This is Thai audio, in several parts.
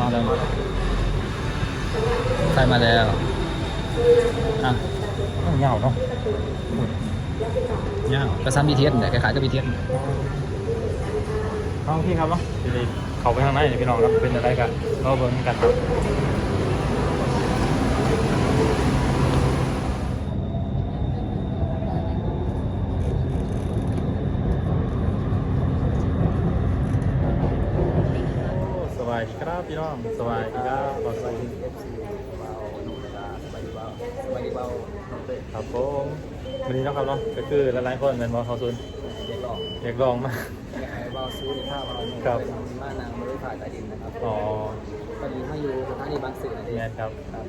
มาแล้วมาใครมาแล้วอะต้องเหงาเนาะย่างก็ซ้ำบีเทียสเนี่ยคล้ายๆกับบีเทียสเอาพี่ครับเนาะทีนี้เขาไปทางไหนเนี่ยพี่น้องครับเป็นอะไรกันเราเบิ่งกันครับสวัสดีครับ พี่น้องสวัสดีครับขอสวัสดีเบาหนุ่มตาสบายดีเบาสบายดีเบาครับผมวันนี้เนาะครับเนาะก็คือหลายๆคนเป็นบอเขาซุนเด็กหลอกอยากลองมาอยากให้เบาซื้อในข้าวเราเนี่ยครับเป็นม่านางบริษัทใต้ดินนะครับอ๋อพอดีมาอยู่สถานีบางสื่อนั่นเองเนี่ครับครับ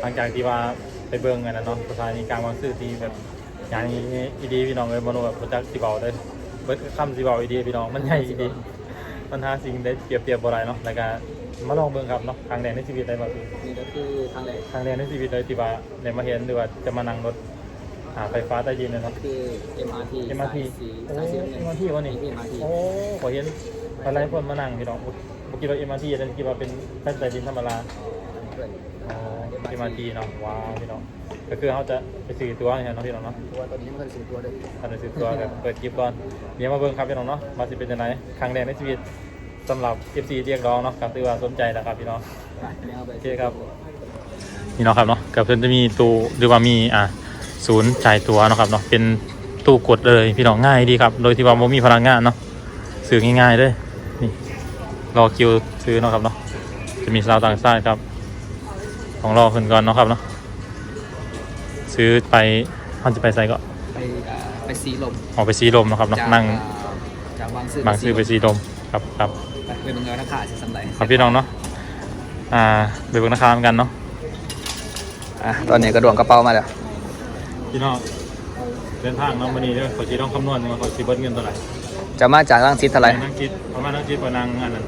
หลังจากที่ว่าไปเบิ่งกันนะเนาะสถานีกลางบางซื่อที่แบบอย่างนี้อีดีพี่น้องเลยมโนแบบโปรเจกต์สีเบาเลยเบิดคำสีเบาอีดีพี่น้องมันใหญ่อีดีมันหาสิ่งได้เปรียบเทียบบ่ได้เนาะแล้วก็ มาลองเบิ่งครับเนาะครั้งแรกในชีวิตได้บ่คือนี่ก็คือทางแรกครั้งแรกในชีวิตเลยที่ว่าได้มาเห็นหรือว่าจะมานั่งรถหาไฟฟ้าใต้ดินเลยเนาะ คือ MRT เอ็มอาร์ทีสายสีโอ้สายสีน้ำเงินเอ็มอาร์ทีวะนี่ MRT โอ้ขอเห็นอะไรคนมานั่งพี่น้องเมื่อกี้เราเอ็มอาร์ทีแต่คิดว่าเป็นแค่ใต้ดินธรรมดาเพื่อนอ๋อเอ็มอาร์ทีเนาะว้าวพี่น้องก็คือเขาจะไปซื้อตัวเนี่ยเนาะพี่น้องเนาะตัวตอนนี้มันก็ซื้อตัวเลยตอนนี้ซื้อตัวแบบเปิดคลิปก่อนเดี๋ยวมาเบิ่งครับพี่น้องเนาะมาสิเป็นยังไงครั้งแรกในชีวิต สำหรับ FC เรียกร้องเนาะครับถือว่าสนใจนะครับพี่น้องไปเดี๋ยวเอาไปโอเคครับนี่เนาะครับเนาะกับเพิ่นจะมีตู้หรือว่ามีอ่าศูนย์จ่ายตัวเนาะครับเนาะเป็นตู้กดเลยพี่น้องง่ายดีครับ โดยที่ว่าโมมีพลังงานเนาะซื้อง่ายๆเลยนี่รอคิวซื้อเนาะครับเนาะจะมีสาวต่างชาติครับ ของรอขึ้นก่อนเนาะครับเนาะซื้อไปมันจะไปใส่ก็ไปอ่าไปสีลมออกไปซีลมเนาะครับเนาะจากนั่งจากบางซื่อบางซื้อไปซีลมครับครับไปไป เบิ่งเงินราคาสิสำไรครับพี่น้องเนาะอ่าไปเบิ่งราคาเหมือนกันเนาะอะตอนนี้กระดวงกระเป๋ามาแล้วพี่น้องเดินทางเนาะวันนี้เด้อขอชีต้องคำนวณว่าขอชีเบิดเงินเท่าไหร่จะมาจากรังสิตเท่าไหร่นั่งคิดประมาณนั่งคิดว่านางอันนั้น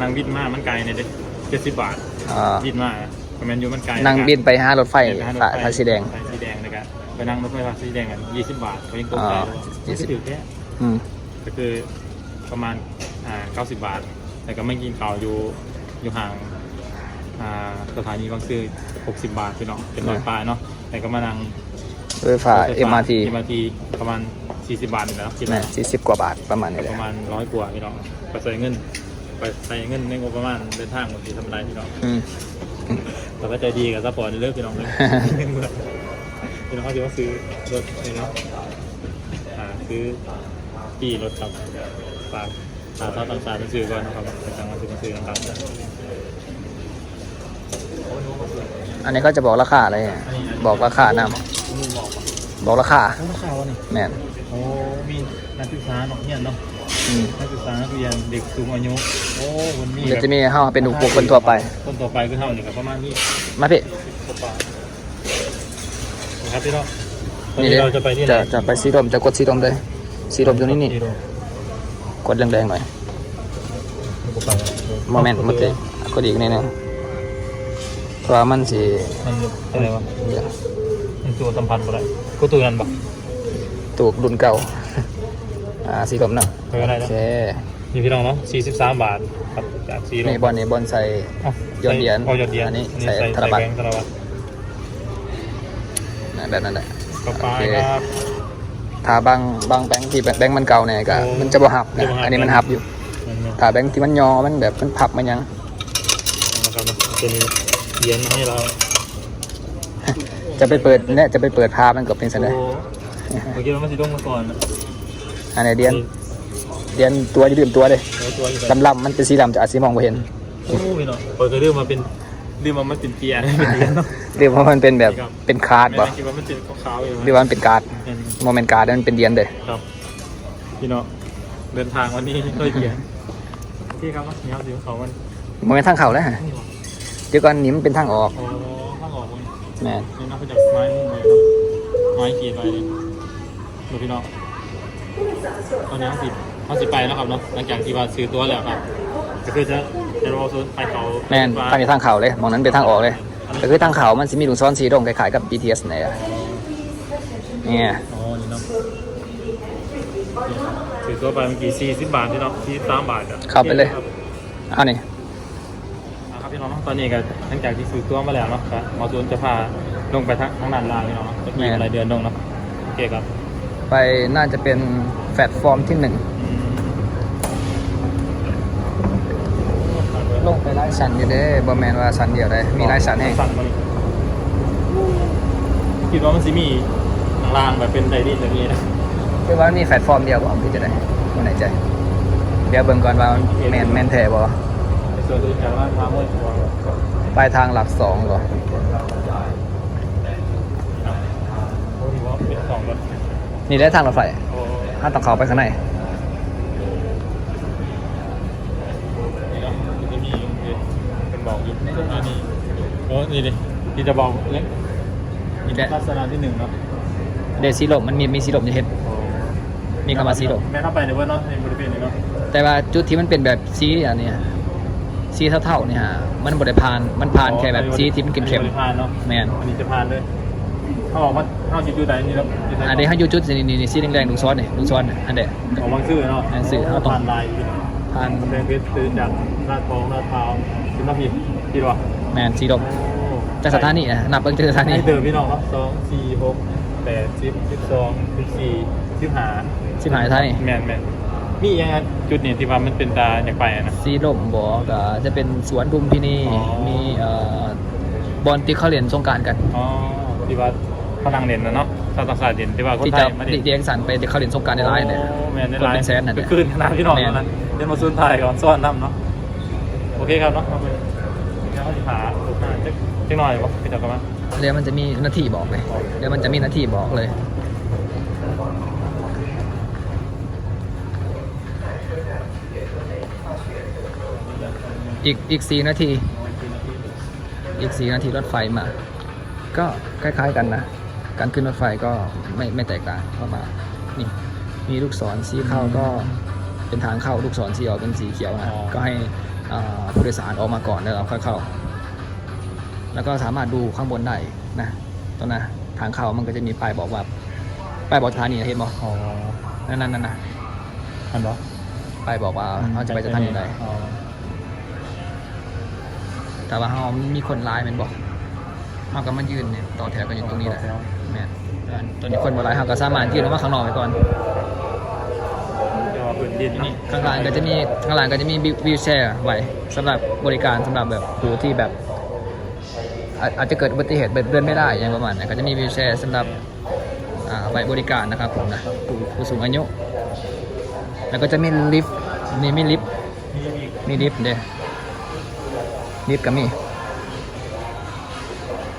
นางบินมามันไกลเนี่ยเด้เจ็ดสิบบาทอ่าบินมาคอมเมนต์อยู่มันไกลนั่งบินไปห้ารถไฟไปหารถสายไฟสายสีแดง สายสีแดงนะครับไปนั่งรถไฟฟ้าสีแดงกันยี่สิบบาทเขายังตกใจเลยอ่าไม่ถือแค่อืมก็คือประมาณอ่าเก้าสิบบาท แต่ก็ไม่กินเก่าวอยู่อยู่ห่างอ่าสถานีบางซื่อหกสิบบาทพี่น้องเป็นร้อยปลายเนาะแต่ก็มานั่งรถไฟฟ้า MRT เอ็มอาร์ทีประมาณสี่สิบบาทนี่แหละคิดแม่ว่า สี่สิบกว่าบาทประมาณนี้เลยประมาณร้อยกว่าพี่น้องไปใส่เงิน ไปใส่เงินในงบประมาณเดินทางบางทีทำไรพี่น้องอืม แต่ว่าใจดีกับซัพพอร์ตในเรื่องพี่น้องเลย พี่น้องเขาจะว่าซื้อรถนี่เนาะอ่าซื้อปีรถครับฝาก หาชาต่างชาติไปซื้อก่อนนะครับไปทางมาซื้อมาซื้อต่างๆอันนี้ก็จะบอกราคาเนี่ยบอกราคานำบอกราคาราคาวะนี่แม่นโอ้มีนักศึกษาเนาะเนี่ยเนาะอืมนักศึกษานักเรียนเด็กสูงอายุโอ้มันมีเดี๋ยวจะมีเฮาเป็นบุคคลทั่วไป คนต่อไปคือเท่านี่ครับประมาณนี้มาพี่ครับพี่เน้องตอนนี่นี้เด้เราจะไปที่ไหนจะจะไปสีลมจะกดสีลมเลยสีลมตรงนี้นี่ที่โรง กดแรงๆหน่อยกไปโมเมนต์มันเตะกดอีกนิดนึงเพราะว่ามันสิมันอะไรวะเดี๋ยวมันตัวสัมพันธ์อะไรกูตัวนั้นปะตูกรุ่นเก่า อ่าสีลมเนาะไปก็ได้โอแล้วเคนี่พี่น้องเนาะ43 บาทครับจากซีโร่นี่บอลนี่บอลใส่ยอดเหรียญอ๋อยอดเหรียญอันนี้อันนี้ใส่ใส่ธนบัตรใส่แบงค์ธนบัตรนะแบบนั้นแหละกระป๋าโอเค ครับ ถ้าบางบางแบงค์ที่แบงค์มันเก่าเนี่ยก็โอ้มันจะบ่หับจะนะบ่หับอันนี้มันหับอยู่มันเนี่ยถ้าแบงค์ที่มันยอมันแบบมันพับมันยังนะครับเนาะเป็นเหรียญมาให้เรา จะไปเปิดเนี่ยจะไปเปิดภาพมันก็เป็นสันโอ้ได้เมื่อกี้เราไม่สิลงมาก่อนนะอันไหนเดียนเดียนตัวจะดื่มตัวเลยเอาตัวอยู่ไปลำลำๆมันเป็นสีดำจะอาจสีมองไม่เห็นโอ้พี่น้องเปิดกระดื้อมาเป็น ดื้อมามันเป็นเปียร์เป็นเหรียญเนาะหรือว่ามันเป็นแบบครับ เป็นคาร์ดบ่ไม่ได้คิดว่ามันเป็นขาวๆอยู่หรือว่ามันเป็นการ์ดเป็นโมเมนต์การ์ดมันเป็นเดียนเลยครับพี่น้องเดินทางวันนี้ด้วยเกียร์พี่ครับเนาะนี่ครับสีขาวมันโมเมนต์ทางเข่าแล้วฮะนี่หรอเดี๋ยวก่อนนี้มันเป็นทางออกโอ้ข้างออกมันแม่นนี่นับมาจากไม้มุ่งเลยเนาะไม้กรีดไปเลยดูพี่น้องตอนนี้เขาสิเขาสิไปแล้วครับเนาะหลังจากที่ว่าซื้อตัวแล้วครับก็คือจะ จะรอซื้อไปเขาแม่นทางนี้ทางเข่าเลยมองนั้นเป็นทางออกเลยก็คือทางเข่ามันสิมีลูกซ้อนสีดงคล้ายๆกับ BTS เนี่ยเนี่ยอ๋อนี่เนาะซื้อตัวไปเมื่อกี้สี่สิบบาทพี่น้องสี่สามบาทอะเข้าไปเลยเอานี่คพี่น้องเนาะตอนนี้ก็หลังจากที่ซื้อตัวมาแล้วเนาะก็หมอจูนจะพาลงไปทางทางด้านล่างพี่น้องเนาะจะมีอะไรเดือนลงเนาะโอเคครับ ไปน่าจะเป็นแพลตฟอร์มที่หนึ่ง ลงไปไล่สันอยู่เด้บอแมนว่าสันเดียวได้มีไล่สันให้สั่นมานี่คิดว่ามันสิมีทางล่างแบบเป็นไดรี่แบบนี้นะคือว่ามีแพลตฟอร์มเดียวบ่ที่จะได้วันไหนใจ เดี๋ยวเบิ่งก่อนว่าแมนแมนแท้บ่ในส่วนอื่นแต่ว่าทางมวยตัวปลายทางหลักสองเหรอโอ้ที่ว่าเป็นสองรถนี่ได้ทางรถไฟโอ้ถ้าต้องเข้าไปข้างใน นี่เนาะมันจะมีเป็นบอกอยู่ นี่นี่โอ้นี่ดิที่จะบอกเล็กนี่แหละลักษณะที่หนึ่งเนาะเดซีลมมันมีมีซีลมจะเห็น มีคำว่าซีลมแม่เข้าไปในเว้ยเนาะในบริเวณนี้เนาะแต่ว่าจุดที่มันเป็นแบบซีอันเนี้ยซีเท่าๆเนี่ยฮะมันบริพานมันผ่านแค่แบบซีที่มันเค็มบริพานเนาะแมนอันนี้จะพานเลยเขาบอกว่าเขาจิตอยู่ไหนนี่แล้วอันนี้ให้อยูจุดนี่นี่ซีแดงๆดูซ้อนนี่ดูซ้อนอันเดะของบางชื่อเนาะอันชื่อเขาต้อง ผ่านลายอยู่ผ่านกำแพงเพชรตื่นจากลาดทองลาดพร้าวขึ้นมาผิดผิดวะแมนซีลมจากสถานีนะนับเบิ่งจากสถานีให้เดิมพี่น้องครับสองสี่หกแปดสิบสิบสองสิบสี่สิบห้าสิบหายไทยแมนแมนมีอย่างจุดนี้ที่ว่ามันเป็นตาอยากไปอะนะซีลมบอกก็จะเป็นสวนดุมพินีอ๋อมีเอ่อบอลที่เขาเรียนสงกรารกันอ๋อที่ว่าพลังเด่นนะเนาะ ชาวต่างชาติเด่นที่ว่าคนที่ไทจะยมาเด่นเดียงสันไปที่เขาเรียนสงกรารในไลน์เนี่ย โอ้แมนในคนไลเป็นน์แสนน่ะไปคืนขนาดพี่น้องแมนนะเดี๋ยวมาซุนไทยก่อนซ้อนน้ำเนาะโอเคครับเนาะเอาไปเดี๋ยวเขาจะหาลูกค้าจักจักหน่อยวะพี่จักรมาเดี๋ยวมันจะมีหน้าที่บอกเลยเดี๋ยวมันจะมีหน้าที่บอกเลย อีกอีกสี่นาที อีกสี่นาทีรถไฟมา ก็คล้ายๆกันนะ การขึ้นรถไฟก็ไม่ไม่แตกต่างเพราะว่านี่มีลูกศรสีเข้าก็เป็นทางเข้าลูกศรสีออกเป็นสีเขียวนะก็ให้อ่าผู้โดยสารออกมาก่อนแล้วเราค่อยเข้า แล้วก็สามารถดูข้างบนได้นะตรงนั้นทางเข้ามันก็จะมีป้ายบอกว่าป้ายบอกสถานีนะเห็นบ่อ๋อนั่นนั่นนั่นนะอันเนาะป้ายบอกว่าเขาจะไปสถานีใดอ๋อแต่ว่าเขามีคนร้ายแมันบอก เขาก็มายืนเนี่ยต่อแถวกันอยู่ตรงนี้แหละแม่นตอนนี้คนมาร้ายเขาก็สามารถยืนออกมาข้างนอกไปก่อนเดี๋ยวเอาพื้นดินนี่ข้างหลังก็จะมีข้างหลังก็จะมีวิวแชร์ไว้สำหรับบริการสำหรับแบบผู้ที่แบบ อาอาจจะเกิดอุบัติเหตุแบบเดินไม่ได้อย่างประมาณนั้นก็จะมีวิวแชร์สำหรับอ่าไว้บริการนะครับผมนะผู้ผู้สูงอายุ แล้วก็จะมีลิฟต์นี่มีลิฟต์มีอีกมีลิฟต์เด้ลิฟต์ก็มีปล่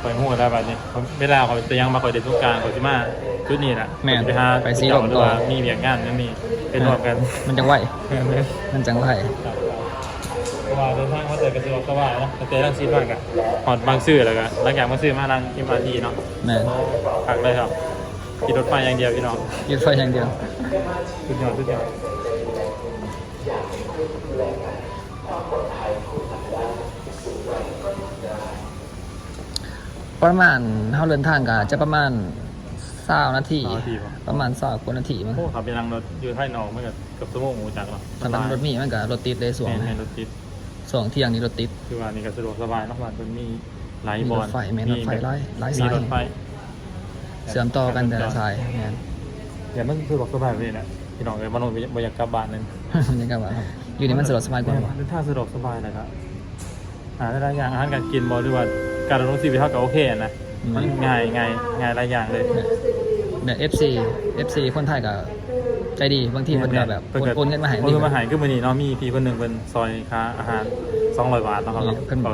อยหัวได้แบบนี้เขาเวลาเขาจะยังมาคอยเด็ดทุกการเขาจะมาชุดนี้แหละแม่นไปหาไปซีลมต่อว่ามีเบียงงานนั่นนี่เป็นรวมกันมันจังไหวแม่นเลยมันจังไหวครับเพราะว่าเดินทางมาเจอกันสะดวกสบายเนาะแต่เจอทั้งซีดมากอะหอดบางซื่อแล้วก็หลังจากมาซื้อมานั่งอิมอาทีเนาะแม่นผักเลยครับขี่รถไฟอย่างเดียวพี่น้องยืดไฟอย่างเดียว สุดยอดสุดยอด ประมาณเท่าเดินทางก็จะประมาณสานาทีสามนาทีป่ะประมาณสากว่านาทีมั้งโอ้ขับไปนั่งรถอยู่ไทยนอกมันก็เกับสมองหมูจักเนาะสำหรับรถมีมันก็รถติดเลยส่วงแม่นให้รถติดส่วงเที่ยงนี้รถติด คือว่านี่ก็สะดวกสบายเนาะบ้านมันมีไหลมีบอรลถไฟแม่นรถไฟไล่ไล่มีสาย รถไฟเสื่อมต่อกันแต่ละสายแม่นเดี๋ยวมันสะดวกสบายเลยนะพี่น้องเลยมโนบอยากกลับบ้านนั่น นี่ก็ว่าครับอยู่นี่มันสะดวกสบายกว่าบ่ เดินทางสะดวกสบายนะครับหาได้หลายอย่างอาหารการกินบอหรือว่า การดำรงชีวิตเท่ากับโอเคนะมันง่ายง่ายง่ายหลายอย่างเลยเนี่ย FC FC คนไทยก็ใจดีบางทีมันก็แบบโอนโอนเงินมาให้โอนเงินมาใหายก็มือนี้เนาะมีพี่คนหนึ่งเป็นซอยค้าอาหาร200บาทเนาะครับนี่เนาะเพิ่นบอก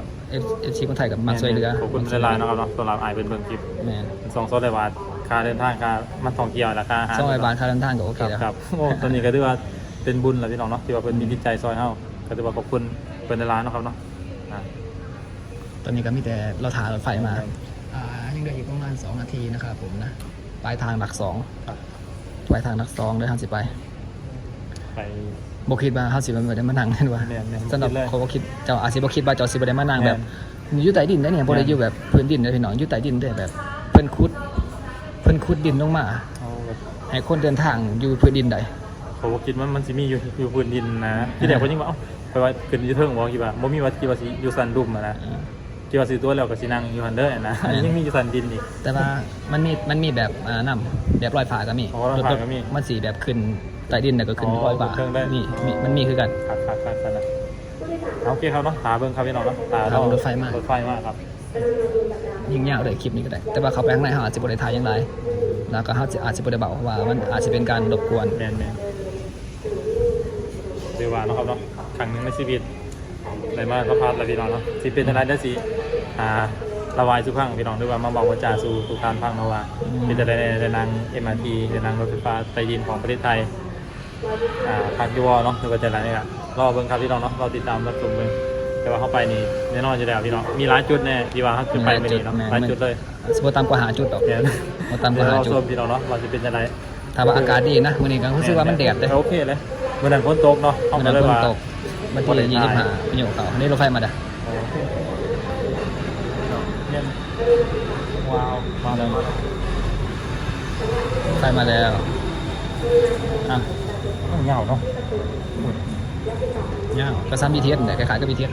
FC คนไทยกับมักช่วยเหลือขอบคุณหลายๆเนาะครับเนาะสำหรับอายเป็นเบิ่งคลิปแม่นสองโซนบาทค่าเดินทางค่ามันท่องเที่ยวและค่าอาหารสองร้อยบาทค่าเดินทางก็โอเคครับแล้ว ครับโอ้ตอนนี้ก็ถือว่าเป็นบุญแหละพี่น้องเนาะที่ว่าเป็นมีจิตใจซอยเฮาก็ถือว่าขอบคุณเป็นในร้านเนาะครับเนาะอ่า ตอนนี้ก็มีแต่เราถ่ายรถไฟมาอ่ายังเหลืออีกประมาณ 2 นาทีนะครับผมนะปลายทางหลักสองครับปลายทางหลักสองเลยห้าสิไปไปบคิดว่าห้าสิบมันไม่ได้มานั่งกันว่าแม่นแม่นสำหรับบ่คิดเลยเขาบคิดเจ้าอาจสิบคิดว่าเจ้าสิบได้มานั่งแม่แบนบอยู่ใต้ดินได้เนี่ยบ่ได้อยู่แบบพื้นดินได้พี่น้องอยู่ใต้ดินได้แบบเพิ่นขุดเพิ่นขุดดินลงมาเอาแบบให้คนเดินทางอยู่พื้นดินได้เขาบอกคิดว่ามันสิมีอยู่อยู่พื้นดินนะที่เดี๋ยวเขายิ่งว่าเอ้าเพราะว่าขึ้นอยูเทิงบอกกี่ว่าบ่มีว่ากี่ว่าสิอยู่สันดุมอะนะ กี่ว่าสิตัวแล้วก็สินั่งอยู่ฮันเดอร์นะอันนี้ยังมีอยู่สันดินอีก แต่ว่ามันมีมันมีแบบอ่านำแบบลอยฟ้าก็มีอ๋อลอยฟ้าก็มี มันสีแบบขึ้นใต้ดินแต่ก็ขึ้นอ๋อลอยฟ้าเครื่องได้ มีมีมันมีคือกันครับครับครับครับนะเอาโอเคครับเนาะตาเบิ่งครับพี่น้องเนาะตาครับรถไฟมาก รถไฟมากครับยิ่งยาวเลยคลิปนี้ก็ได้ แต่ว่าเขาไปข้างในเขาอาจจะบริทายอยังไรแล้วก็เขาจะอาจจะบริเบาเพราะว่ามันอาจจะเป็นการรบกวน แมนแมนเดี๋ยวว่าเนาะครับเนาะครั้งหนึงในชีวิตอะไรมาก็พลาดแล้วพี่น้องเนาะสิเป็นอะไรได้สิ อ่าระวายสุพังพี่น้องด้วยว่ามาบอกว่าจ่าสู่สู่การพังเนาะว่าอืมเป็นแต่ในในนาง MRT ในนางรถไฟฟ้าใต้ดินของประเทศไทยอ่าพักอยูวอเนาะหรือว่าจะอะไรนี่แหละรอเบิ่งครับพี่น้องเนาะรอติดตามรับชมเบิ่งแต่ว่าเข้าไปนี่แน่นอนจะได้พี่น้องมีหลายจุดแน่ที่ว่าเขาขึ้นไปไม่ดีเนาะหลายจุดเลยสมมติตามกว่าหาจุดดอกเนี่ยมาตามกเดี๋ยวว่าหาเราจุชดมพี่น้องเนาะว่าจะเป็นยังไงถ้าว่าอากาศดีนะวันนี้ก็รู้สึกว่ามันแดดเลยโอเคเลยเมื่อนั้นฝนตกเนาะห้องมันก็เลยฝนว่าตกวันที่ยี่สิบห้าประโยคเขาอันนี้รถไฟมาด่ะ เนี่ย ว้าวมาเลยรถไฟมาแล้วอะเหงาเนาะย่างก็ซ้ำบีเทียสแต่คล้ายๆกับบีเทียส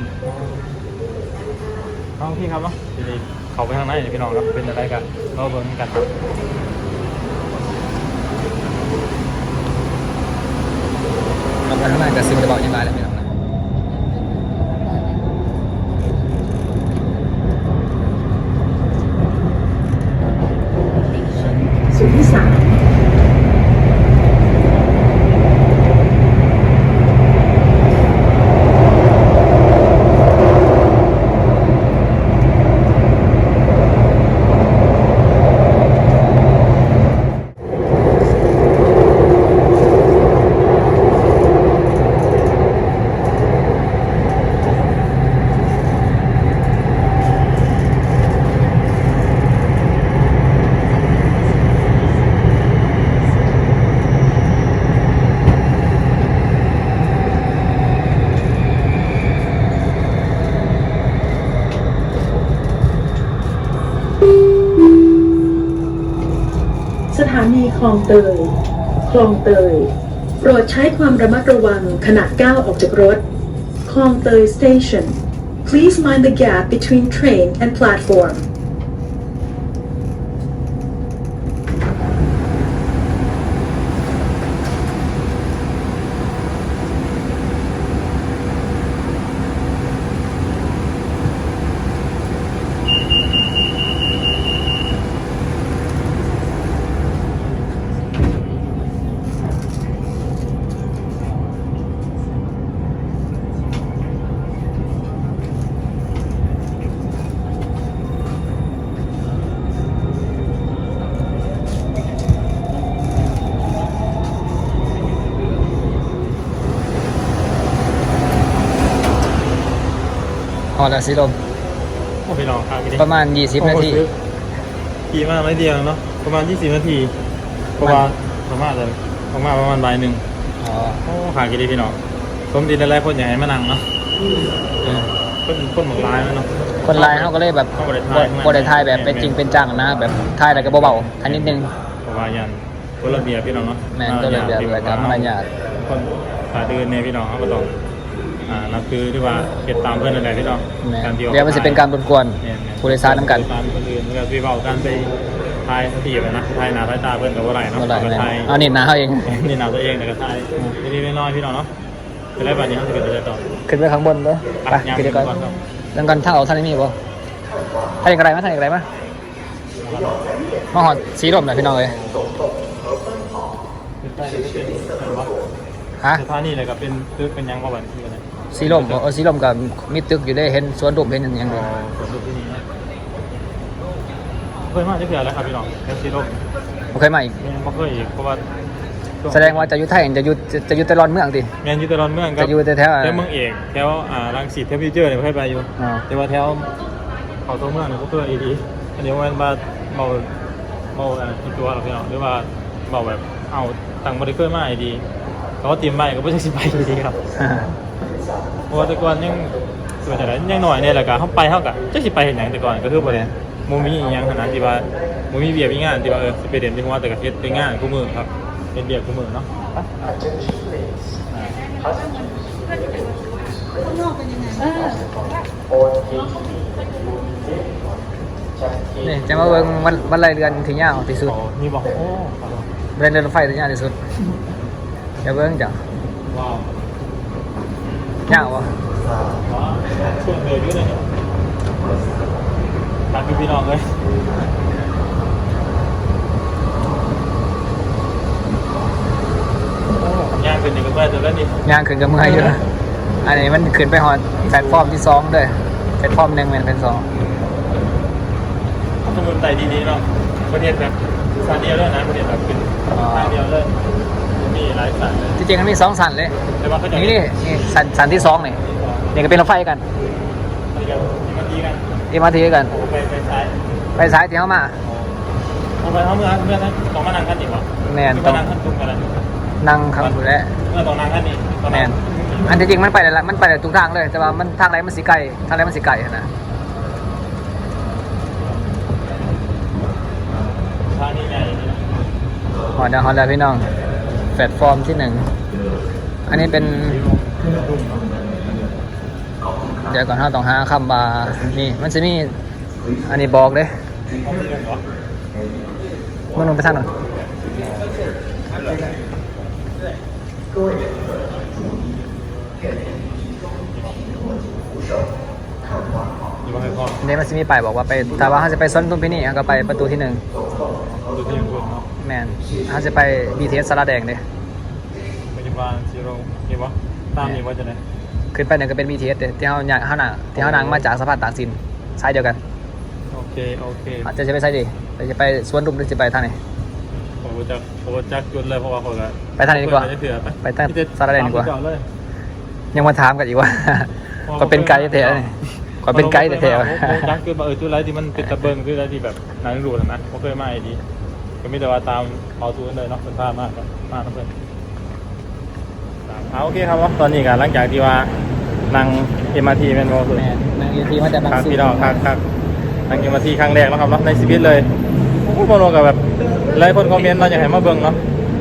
เอาพี่ครับเนาะทีนี้เขาไปทางไหนเนี่ยพี่น้องครับเป็นอะไรกันเราเบิ่งกันครับเราไปข้างในแต่ซื้อมาได้บอกยังไงเลยพี่น้อง สถานีคลองเตย คลองเตย โปรดใช้ความระมัดระวังขณะก้าวออกจากรถ คลองเตย Station Please mind the gap between train and platform อแล้วสิลมโอ้พี่น้องครับประมาณ 20 นาทีขี่มาไม่เดียวเนาะประมาณ 20 นาทีเพราะว่าประมาณเลยประมาณประมาณบ่ายหนึ่งอ๋อโอ้ขากี่ดีพี่น้องผมดีหลายๆคนอยากให้มานั่งเนาะเออคนคนหมกร้ายไหมเนาะคนไลน์เขาก็เลยแบบเขาบ่ได้ถ่ายบริทายแบบเป็นจริงเป็นจังนะ แบบถ่ายอะไรก็เบาๆอันนิดนึงเพราะว่ายันคนระเบียบพี่น้องเนาะแม่นตัวระเบียบแล้วก็มารยาทคนขาเดินเนี่ยพี่น้องเขาก็ต้อง อ่านับคือที่ว่าเก็บตามเพื่อนอะไรพี่น้องแม่นการที่ออกเดี๋ยวมันจะเป็นการรบกวนแม่นๆผู้โดยสารนำกันตามคนอื่นแล้วก็พี่เบาการไปทายที่แบบนะทายหนาทายตาเพื่อนกับว่าไรเนาะเมื่อไหร่ก็แม่ทายเอานี่นะเขาเองนี่หนาตัวเองแต่ก็ทายนิดๆน้อยๆพี่น้องเนาะเป็นไรแบบนี้เขาจะเกิดอะไรต่อขึ้นไปข้างบนเลยไปยามขึ้นไปก่อนก่อนครับแล้วกันถ้าเอาท่านนี้บ่ท่านอีกอะไรมาท่านอีกอะไรมามาหอดสีลมหน่อยพี่น้องเลยเป็นใต้เลยเป็นอะไรวะฮะสถานีเลยกับเป็นตึกเป็นยังว่าแบบนี้กันเลย สีลมบ่เออสีลมกับมีตึกอยู่ได้เห็นสวนดมเห็นอย่างเงี้ยอ๋อสวนดุที่นี่นะเคยมาที่เผื่อแล้วครับพี่น้องแค่ซีโร่โอเคมาอีกยังไม่เคยอีกเพราะว่าแสดงว่าจะอยู่ไทยจะอยู่จะจะอยู่แต่รอนเมืองติแมนยูเตอรอนเมืองครับจะอยู่แต่แถวแถวเมืองเอกแถวอ่ารังสิตแถวฟิวเจอร์เนี่ยไม่เคยไปอยู่ อ๋อแต่ว่าแถวเขาตัวเมืองเนี่ยก็เคยอีดีอันนี้มันมาเมาเมาอ่ากี่ตัวหรอกพี่น้องหรือว่าเมาแบบเอาต่างบริเคยมาอีดีเขาก็เตรียมไปก็ไม่ใช่สิไปอยู่ดีครับ เพราะว่าแต่ก่อนยังส่วนใหญ่ยังหน่อยเนี่ยแหละก็เขาไปเท่ากับจะสิไปเห็นอย่างแต่ก่อนก็คือประเด็นมูมีอหยังขนาดที่ว่ามูมีเบียร์มีงานที่ว่าเออสิไปเด่นที่หัวแต่กับเฮ็ดเป็นงานคู่มือครับเป็นเบียร์คู่มือเนาะเข้างนอกเป็นยังไงนี่จะมาเบิ่งวันวันไรเดือนที่ยาวที่สุดอ๋อนี่บอกโอ้เดือนเดือนรถไฟที่ยาวที่สุดจะเบิ่งจ้ะว้าว ยาววะช่วงเดือนอยู่เลยเนี่ยทักพี่น้องเลยย่างเป็นอีกก็ไปจนแล้วนี่ยางขึ้นกับเมื่อยอยู่นะอันนี้มันขึ้นไปหอดแพลตฟอร์มที่สองเลยแพลตฟอร์มหนึ่งเป็นเป็นสองสมุนไพรดีๆเนาะประเทศแบบซาเดียวเลยนะประเทศแบบเป็นทางเดียวเลยมี หลายสายเลยที่จริงมันมีสองสันเลยแต่ว่าเขาจะนี่นี่นี่สันสันที่สองนี่นี่ก็เป็นรถไฟกันที่กันที่มันดีกันเอ็มอาร์ทีกันไปไปซ้ายไปซ้ายที่เข้ามาเอาไปเอาเมื่อเมื่อนั้นต้องมานั่งขั้นอีกวะแมนคือต้มาองนั่งขั้นตุ้มกันเลยนั่งข้างบนแล้วเมื่อต้องนั่งขั้นนี้ต้องแมนั่งนอันที่จริงมันไปได้ละมันไปได้ทุกทางเลย แต่ว่ามันทางไหนมันสีไก่ทางไหนมันสีไก่นะทางนี้ไง หอดาวหอดาวพี่น้อง แพลตฟอร์มที่หนึ่ง อันนี้เป็น เดี๋ยวก่อนเราต้องหาคำบานี่ มันจะมี อันนี้บอกเลยมันลงไปทางหน่อยอยู่บ้านพ่ออันนี้มันจะมีป้ายบอกว่าไป ถ้าว่าเขาจะไปสวนตุ้มพินี่ก็ไปประตูที่หนึ่งดูที่ยังคุณเนาะ แมนเขาจะไป BTS สาราแดงเลยปัจจุบันซีโร่นี่วะตามนี่ว่าจะไหนขึ้นไปหนึ่งก็เป็น BTS เลยที่เขาหนังเขาหนังที่เขาหนังมาจากสะพานตากสินสายเดียวกัน โอเค โอเคอาจจะจะไปสายดีแต่จะไปสวนดุมหรือจะไปทางไหนผมจะผมจะจุดเลยเพราะว่าเขาจะไปทางนี้ดีกว่าเถื่อไปทางสารแดงดีกว่าตมไปอนเลยยังมาถามกันอีกว่าก็เป็นไกด์แท้ๆนี่ก็เป็นไกด์แท้ผมผมจักคือว่าเออจุดไรที่มันเป็นตะเบิงจุดไรที่แบบนายรู้นะผมเคยมาไอ้ดี ก็ไม่แต่ว่าตามเอาทูนเลยเนาะเป็นภาพมากครับมากนะเพื่อนเอาโอเคครับว่าตอนนี้กันหลังจากที่ว่านั่งเอ็มอาร์ทีเป็นโมๆสุดแมนนางยูทีมาจากบางครับซื่พี่น้องครับครับนั่งเอ็มอาร์ทีครั้งแรกนะครับเนาะในชีวิตเลยโอ้โหโมโนกับแบบหลายคนคอมเมนต์เราอยากให้มาเบิ่งเนาะ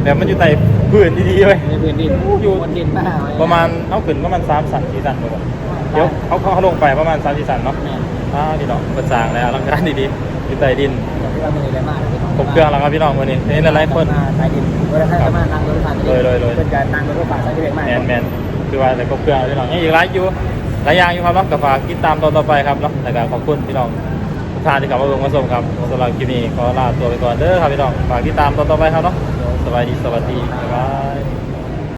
แบบมันอยู่ใต้พื้นดีๆเว้ยในพื้นดินอยู่บนดินมากเลยประมาณเอาขึ้นประมาณสามสันสี่สันเลยเดี๋ยวเขาเขาลงไปประมาณสามสี่สันเนาะแมนอ่านี่เนาะประจางแล้วอลังการดีๆ อยู่ใต้ดินเดี๋ยวพี่ว่ามันเลยมากครบเครื่องแล้วครับพี่น้องวันนี้นี่หลายๆคนมาใต้ดินเวลาท่านจะมานั่งรถไฟฟ้าเลยเลยเลย เป็นการนั่งรถไฟฟ้าใช้ชีวิตมากแมนแมนคือว่าแต่ครบเครื่องแล้วพี่น้องยังอีกหลายอยู่หลายอย่างอยู่ครับเนาะก็ฝากติดตามตอนต่อไปครับเนาะแต่ก็ขอบคุณพี่น้องทุกท่านที่กลับมาลงมาชมครับสำหรับคลิปนี้ขอลาตัวไปก่อนเด้อครับพี่น้องฝากติดตามตอนต่อไปครับเนาะสวัสดีสวัสดีบ๊ายบาย